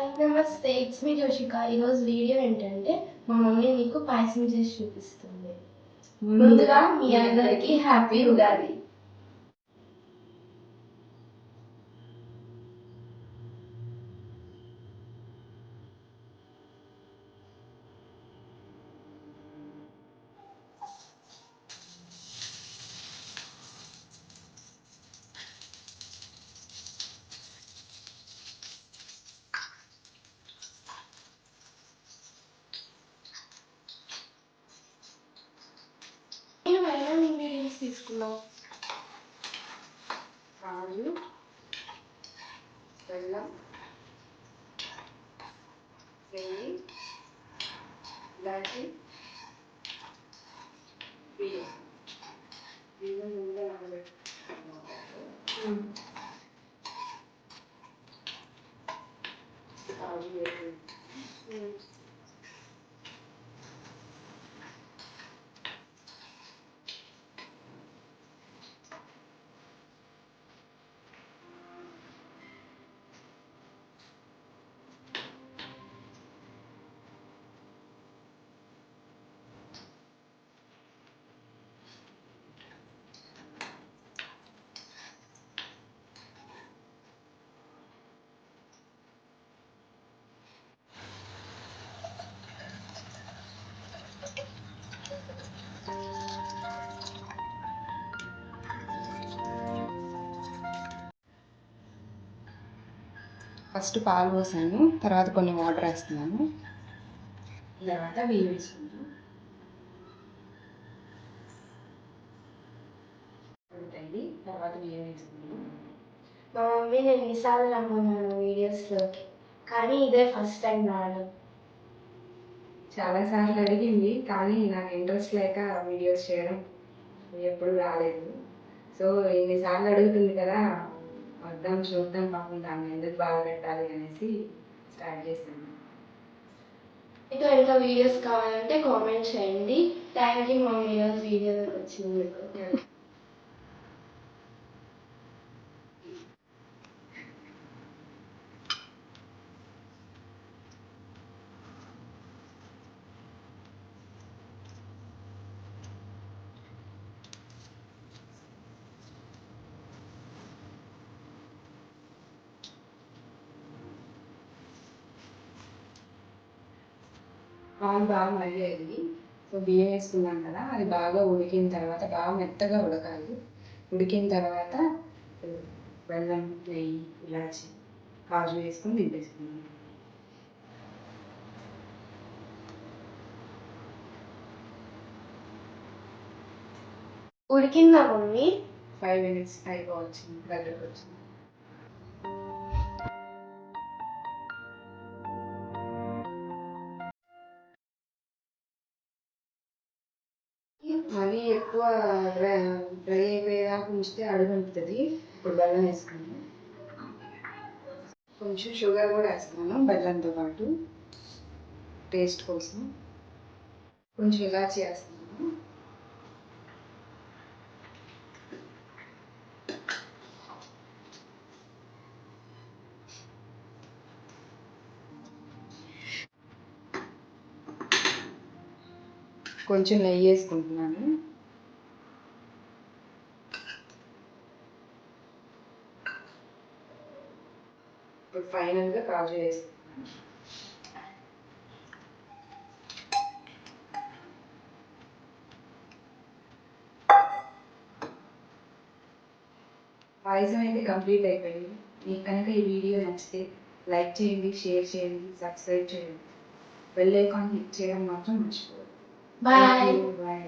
Hi నమస్తే it's me Joshika ఈరోజు video ఏంటంటే మా మమ్మీ మీకు పాయసం చేసి చూపిస్తుంది. ముందుగా మీ అందరికీ హ్యాపీ ఉగాది నేను ఏమేమి ఇంగ్రీడియంట్స్ తీసుకున్నావు పాలు బెల్లం నెయ్యి ఇలాచి బియ్యం. బియ్యం ముందే నానబెట్టుకోవాలి పాలు ఫస్ట్ పాలు పోసాను తర్వాత కొన్ని వాటర్ వేస్తున్నాను. తర్వాత ఉడకండి తర్వాత వేసుకున్నాను మా మమ్మీ నేను ఎన్నిసార్లు రమ్మన్నాను వీడియోస్లోకి కానీ ఇదే ఫస్ట్ టైం రావడం. చాలాసార్లు అడిగింది కానీ నాకు ఇంట్రెస్ట్ లేక వీడియోస్ చేయడం. ఎప్పుడు రాలేదు. సో ఎన్నిసార్లు అడుగుతుంది కదా వద్దాం చూద్దాం పాపం దాన్ని ఎందుకు బాగా పెట్టాలి అనేసి స్టార్ట్ చేశాను మీకు ఇంకా వీడియోస్ కావాలంటే కామెంట్ చేయండి. థ్యాంక్ యూ మమ్మీ ఈరోజు వీడియో వచ్చినందుకు పాలు బాగా మరిగేది. సో బియ్యం వేసుకున్నాం కదా అది బాగా ఉడికిన తర్వాత బాగా మెత్తగా ఉడకాలి. ఉడికిన తర్వాత బెల్లం నెయ్యి ఇలాచి కాజు వేసుకొని దింపేసుకున్నాం ఉడికిందా మమ్మీ? ఫైవ్ మినిట్స్ అయిపోవచ్చు దగ్గరకు వచ్చింది. ఎక్కువ డ్రై డ్రై అయిపోయేదాకా ఉంచితే అడుగుంటుంది ఇప్పుడు బెల్లం వేసుకున్నాను కొంచెం షుగర్ కూడా వేస్తున్నాను బెల్లంతో పాటు. టేస్ట్ కోసం. కొంచెం ఇలాచి వేస్తున్నాను కొంచెం నెయ్యి వేసుకుంటున్నాను. ఇప్పుడు ఫైనల్గా కాజు వేసుకుంటున్నాను పాయసం అయితే కంప్లీట్ అయిపోయింది. మీకు కనుక ఈ వీడియో నచ్చితే లైక్ చేయండి షేర్ చేయండి సబ్స్క్రైబ్ చేయండి. బెల్ ఐకాన్ క్లిక్ చేయడం మాత్రం మర్చిపోవద్దు. బాయ్. బాయ్